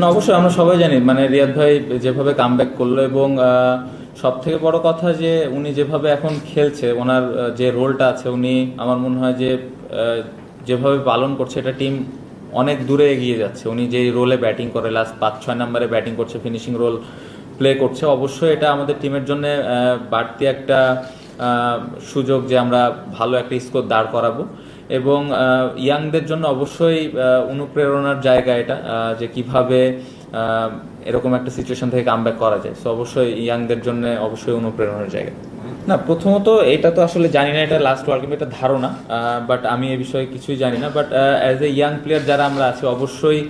না, অবশ্যই আমরা সবাই জানি মানে রিয়াদ ভাই যেভাবে কামব্যাক করল এবং সব থেকে বড় কথা যে উনি যেভাবে এখন খেলছে, ওনার যে রোলটা আছে, উনি আমার মনে হয় যে যেভাবে পালন করছে, এটা টিম অনেক দূরে এগিয়ে যাচ্ছে। উনি যে রোলে ব্যাটিং করে লাস্ট পাঁচ ছয় নম্বরে ব্যাটিং করছে ফিনিশিং রোল প্লে করছে, অবশ্যই এটা আমাদের টিমের জন্য বাড়তি একটা সুযোগ যে আমরা ভালো একটা স্কোর দাঁড় করাবো। এবং ইয়াংদের জন্য অবশ্যই অনুপ্রেরণার জায়গা এটা যে কীভাবে এরকম একটা সিচুয়েশন থেকে কামব্যাক করা যায়। সো অবশ্যই ইয়াংদের জন্য অবশ্যই অনুপ্রেরণার জায়গা। না, প্রথমত এটা তো আসলে জানি না, এটা লাস্ট ওয়ার্ল্ড কাপ এটা ধারণা বাট আমি এ বিষয়ে কিছুই জানি না but as a young player যারা আমরা আছি, অবশ্যই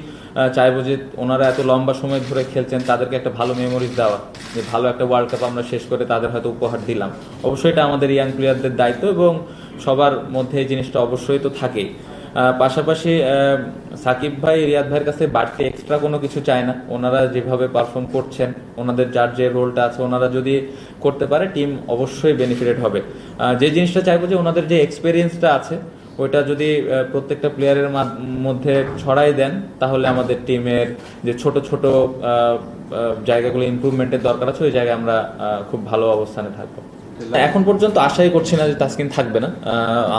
চাইব যে ওনারা এত লম্বা সময় ধরে খেলছেন, তাদেরকে একটা ভালো মেমোরিজ দেওয়া, যে ভালো একটা ওয়ার্ল্ড কাপ আমরা শেষ করে তাদের হয়তো উপহার দিলাম। অবশ্যই এটা আমাদের ইয়াং প্লেয়ারদের দায়িত্ব এবং সবার মধ্যে এই জিনিসটা অবশ্যই তো আহ, পাশাপাশি সাকিব ভাই রিয়াদ ভাইয়ের কাছে বাড়তি এক্সট্রা কোনো কিছু চায় না। ওনারা যেভাবে পারফর্ম করছেন ওনাদের যার যে রোলটা আছে ওনারা যদি করতে পারে টিম অবশ্যই বেনিফিটেড হবে। যে জিনিসটা চাইব যে ওনাদের যে এক্সপিরিয়েন্সটা আছে ওইটা যদি প্রত্যেকটা প্লেয়ারের মধ্যে ছড়াই দেন তাহলে আমাদের টিমের যে ছোট ছোট জায়গাগুলো ইমপ্রুভমেন্টের দরকার আছে ওই জায়গায় আমরা খুব ভালো অবস্থানে থাকব। এখন পর্যন্ত আশাই করছি না যে তাসকিন থাকবে না।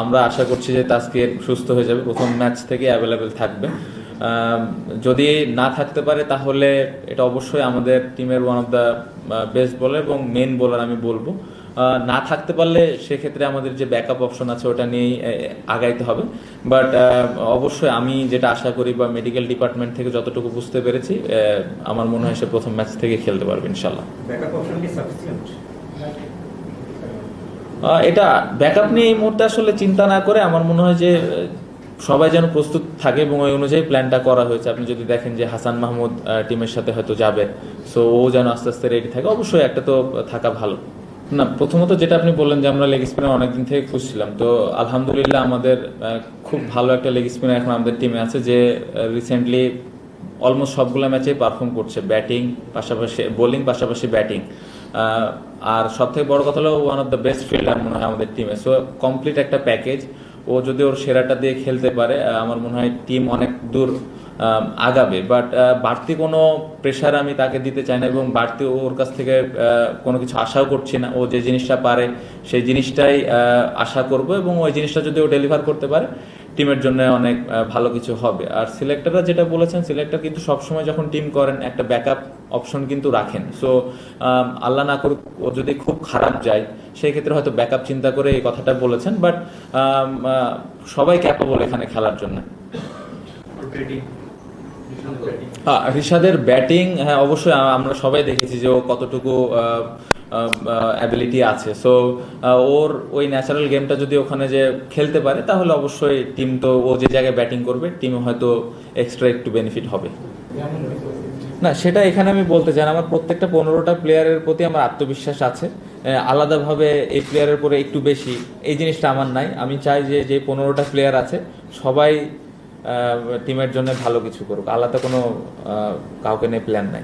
আমরা আশা করছি যে তাসকিন সুস্থ হয়ে যাবে। প্রথম ম্যাচ থেকে অ্যাভেলেবেল থাকবে। যদি না থাকতে পারে তাহলে এটা অবশ্যই আমাদের টিমের one of the best bowler এবং মেন বোলার আমি বলব। না থাকতে পারলে সেক্ষেত্রে আমাদের যে ব্যাকআপ অপশন আছে ওটা নিয়েই আগাইতে হবে। বাট অবশ্যই আমি যেটা আশা করি বা মেডিকেল ডিপার্টমেন্ট থেকে যতটুকু বুঝতে পেরেছি আমার মনে হয় সে প্রথম ম্যাচ থেকে খেলতে পারবে ইনশাল্লাহ অপশন কি এটা ব্যাকআপ নিয়ে এই মুহূর্তে আসলে চিন্তা না করে আমার মনে হয় যে, সবাই যেন প্রস্তুত থাকে এবং ওই অনুযায়ী প্ল্যানটা করা হয়েছে। আপনি যদি দেখেন যে হাসান মাহমুদ টিমের সাথে হয়তো যাবে সো ও যেন আস্তে আস্তে রেডি থাকে, অবশ্যই একটা তো থাকা ভালো। না, প্রথমত যেটা আপনি বললেন যে আমরা লেগ স্পিনার অনেকদিন থেকে খুঁজছিলাম তো আলহামদুলিল্লাহ আমাদের খুব ভালো একটা লেগ স্পিনার এখন আমাদের টিমে আছে যে রিসেন্টলি অলমোস্ট সবগুলো ম্যাচেই পারফর্ম করছে ব্যাটিং পাশাপাশি বোলিং পাশাপাশি ব্যাটিং আর সব থেকে বড় কথা হলো one of the best fielder মনে হয় আমাদের টিমে সো কমপ্লিট একটা প্যাকেজ ও যদি ওর সেরাটা দিয়ে খেলতে পারে আমার মনে হয় টিম অনেক দূর আগাবে। বাট বাড়তি কোনো প্রেশার আমি তাকে দিতে চাই না এবং বাড়তি ওর কাছ থেকে কোনো কিছু আশাও করছি না। ও যে জিনিসটা পারে, সেই জিনিসটাই আশা করব এবং ওই জিনিসটা যদি ও ডেলিভার করতে পারে টিমের জন্য অনেক ভালো কিছু হবে। আর সিলেক্টররা যেটা বলেছেন সিলেক্টর কিন্তু সবসময় যখন টিম করেন একটা ব্যাকআপ অপশন কিন্তু রাখেন। সো আল্লাহ না করুক ও যদি খুব খারাপ যায় সেই ক্ষেত্রে হয়তো ব্যাকআপ চিন্তা করে এই কথাটা বলেছেন বাট সবাই ক্যাপাবল এখানে খেলার জন্য। হ্যাঁ, রিশাদের ব্যাটিং হ্যাঁ অবশ্যই আমরা সবাই দেখেছি যে ও কতটুকু অ্যাবিলিটি আছে। সো ওর ওই ন্যাচারাল গেমটা যদি ওখানে যে খেলতে পারে, তাহলে অবশ্যই টিম তো ও যে জায়গায় ব্যাটিং করবে টিমে হয়তো এক্সট্রা একটু বেনিফিট হবে। না, সেটা এখানে আমি বলতে চাই আমার প্রত্যেকটা পনেরোটা প্লেয়ারের প্রতি আমার আত্মবিশ্বাস আছে। আলাদাভাবে এই প্লেয়ারের পরে একটু বেশি। এই জিনিসটা আমার নাই। আমি চাই যে যে পনেরোটা প্লেয়ার আছে, সবাই টিমের জন্য ভালো কিছু করুক। আলাদা কোনো কাউকে নিয়ে প্ল্যান নাই।